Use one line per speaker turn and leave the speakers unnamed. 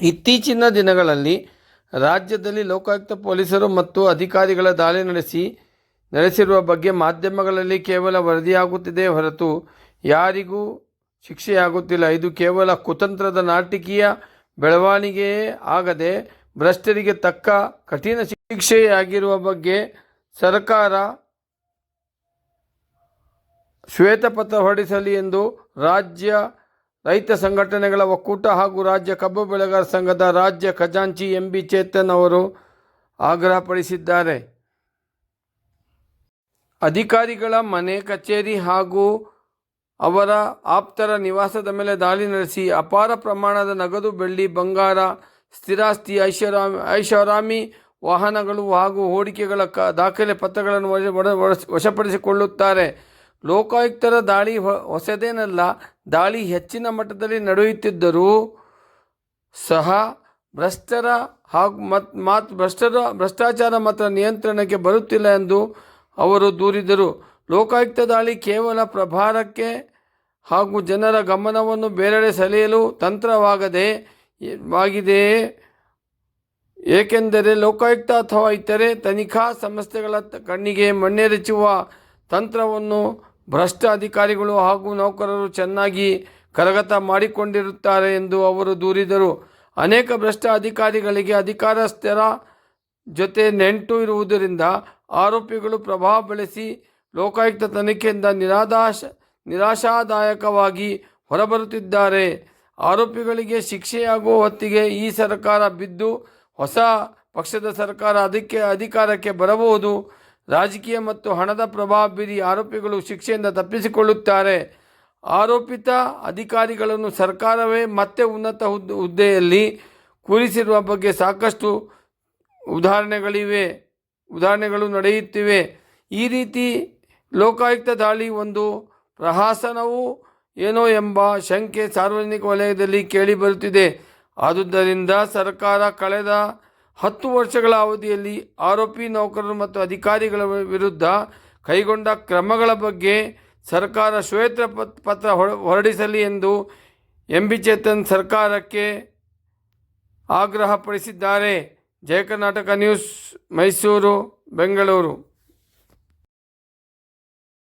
ಇತ್ತೀಚಿನ ದಿನಗಳಲ್ಲಿ ರಾಜ್ಯದಲ್ಲಿ ಲೋಕಾಯುಕ್ತ ಪೊಲೀಸರು ಮತ್ತು ಅಧಿಕಾರಿಗಳ ದಾಳಿ ನಡೆಸಿ, ನಡೆಸಿರುವ ಬಗ್ಗೆ ಮಾಧ್ಯಮಗಳಲ್ಲಿ ಕೇವಲ ವರದಿಯಾಗುತ್ತಿದೆ ಹೊರತು ಯಾರಿಗೂ ಶಿಕ್ಷೆಯಾಗುತ್ತಿಲ್ಲ. ಇದು ಕೇವಲ ಕುತಂತ್ರದ ನಾಟಕೀಯ ಬೆಳವಣಿಗೆಯೇ ಆಗದೆ ಭ್ರಷ್ಟರಿಗೆ ತಕ್ಕ ಕಠಿಣ ಶಿಕ್ಷೆಯಾಗಿರುವ ಬಗ್ಗೆ ಸರ್ಕಾರ ಶ್ವೇತಪತ್ರ ಹೊರಡಿಸಲಿ ಎಂದು ರಾಜ್ಯ ರೈತ ಸಂಘಟನೆಗಳ ಒಕ್ಕೂಟ ಹಾಗೂ ರಾಜ್ಯ ಕಬ್ಬು ಬೆಳೆಗಾರ ಸಂಘದ ರಾಜ್ಯ ಖಜಾಂಚಿ ಎಂ ಬಿ ಚೇತನ್ ಅವರು ಆಗ್ರಹಪಡಿಸಿದ್ದಾರೆ. ಅಧಿಕಾರಿಗಳ ಮನೆ, ಕಚೇರಿ ಹಾಗೂ ಅವರ ಆಪ್ತರ ನಿವಾಸದ ಮೇಲೆ ದಾಳಿ ನಡೆಸಿ ಅಪಾರ ಪ್ರಮಾಣದ ನಗದು ಬೆಳ್ಳಿ, ಬಂಗಾರ, ಸ್ಥಿರಾಸ್ತಿ, ಐಷಾರಾಮಿ ಐಷಾರಾಮಿ ವಾಹನಗಳು ಹಾಗೂ ಹೂಡಿಕೆಗಳ ಕ, ದಾಖಲೆ ಪತ್ರಗಳನ್ನು ವಶಪಡಿಸಿಕೊಳ್ಳುತ್ತಾರೆ. ಲೋಕಾಯುಕ್ತರ ದಾಳಿ ಹೊಸದೇನಲ್ಲ, ದಾಳಿ ಹೆಚ್ಚಿನ ಮಟ್ಟದಲ್ಲಿ ನಡೆಯುತ್ತಿದ್ದರೂ ಸಹ ಭ್ರಷ್ಟರ ಹಾಗೂ ಮತ್, ಮಾತ್, ಭ್ರಷ್ಟರ ಭ್ರಷ್ಟಾಚಾರ ಮಾತ್ರ ನಿಯಂತ್ರಣಕ್ಕೆ ಬರುತ್ತಿಲ್ಲ ಎಂದು ಅವರು ದೂರಿದರು. ಲೋಕಾಯುಕ್ತ ದಾಳಿ ಕೇವಲ ಪ್ರಭಾರಕ್ಕೆ ಹಾಗೂ ಜನರ ಗಮನವನ್ನು ಬೇರೆಡೆ ಸೆಳೆಯಲು ತಂತ್ರವಾಗದೆ ವಾಗಿದೆಯೇ ಏಕೆಂದರೆ ಲೋಕಾಯುಕ್ತ ಅಥವಾ ಇತರೆ ತನಿಖಾ ಸಂಸ್ಥೆಗಳ ಕಣ್ಣಿಗೆ ಮಣ್ಣೆರಚುವ ತಂತ್ರವನ್ನು ಭ್ರಷ್ಟ ಅಧಿಕಾರಿಗಳು ಹಾಗೂ ನೌಕರರು ಚೆನ್ನಾಗಿ ಕರಗತ ಮಾಡಿಕೊಂಡಿರುತ್ತಾರೆ ಎಂದು ಅವರು ದೂರಿದರು. ಅನೇಕ ಭ್ರಷ್ಟ ಅಧಿಕಾರಿಗಳಿಗೆ ಅಧಿಕಾರಸ್ಥರ ಜೊತೆ ನೆಂಟು ಇರುವುದರಿಂದ ಆರೋಪಿಗಳು ಪ್ರಭಾವ ಬೆಳೆಸಿ ಲೋಕಾಯುಕ್ತ ತನಿಖೆಯಿಂದ ನಿರಾದಾಶ ನಿರಾಶಾದಾಯಕವಾಗಿ ಹೊರಬರುತ್ತಿದ್ದಾರೆ. ಆರೋಪಿಗಳಿಗೆ ಶಿಕ್ಷೆಯಾಗುವ ಹೊತ್ತಿಗೆ ಈ ಸರ್ಕಾರ ಬಿದ್ದು ಹೊಸ ಪಕ್ಷದ ಸರ್ಕಾರ ಅದಕ್ಕೆ ಅಧಿಕಾರಕ್ಕೆ ಬರಬಹುದು. ರಾಜಕೀಯ ಮತ್ತು ಹಣದ ಪ್ರಭಾವ ಬೀರಿ ಆರೋಪಿಗಳು ಶಿಕ್ಷೆಯಿಂದ ತಪ್ಪಿಸಿಕೊಳ್ಳುತ್ತಾರೆ. ಆರೋಪಿತ ಅಧಿಕಾರಿಗಳನ್ನು ಸರ್ಕಾರವೇ ಮತ್ತೆ ಉನ್ನತ ಹುದ್ದೆ ಹುದ್ದೆಯಲ್ಲಿ ಕೂರಿಸಿರುವ ಬಗ್ಗೆ ಸಾಕಷ್ಟು ಉದಾಹರಣೆಗಳಿವೆ, ಉದಾಹರಣೆಗಳು ನಡೆಯುತ್ತಿವೆ. ಈ ರೀತಿ ಲೋಕಾಯುಕ್ತ ದಾಳಿ ಒಂದು ಪ್ರಹಾಸನವೂ ಏನೋ ಎಂಬ ಶಂಕೆ ಸಾರ್ವಜನಿಕ ವಲಯದಲ್ಲಿ ಕೇಳಿಬರುತ್ತಿದೆ ಆದುದರಿಂದ ಸರ್ಕಾರ ಕಳೆದ ಹತ್ತು ವರ್ಷಗಳ ಅವಧಿಯಲ್ಲಿ ಆರೋಪಿ ನೌಕರರು ಮತ್ತು ಅಧಿಕಾರಿಗಳ ವಿರುದ್ಧ ಕೈಗೊಂಡ ಕ್ರಮಗಳ ಬಗ್ಗೆ ಸರ್ಕಾರ ಶ್ವೇತ ಪತ್- ಪತ್ರ ಹೊರ- ಹೊರಡಿಸಲಿ ಎಂದು ಎಂ ಬಿ ಚೇತನ್ ಸರ್ಕಾರಕ್ಕೆ ಆಗ್ರಹಪಡಿಸಿದ್ದಾರೆ. ಜಯ ಕರ್ನಾಟಕ ನ್ಯೂಸ್ ಮೈಸೂರು, ಬೆಂಗಳೂರು.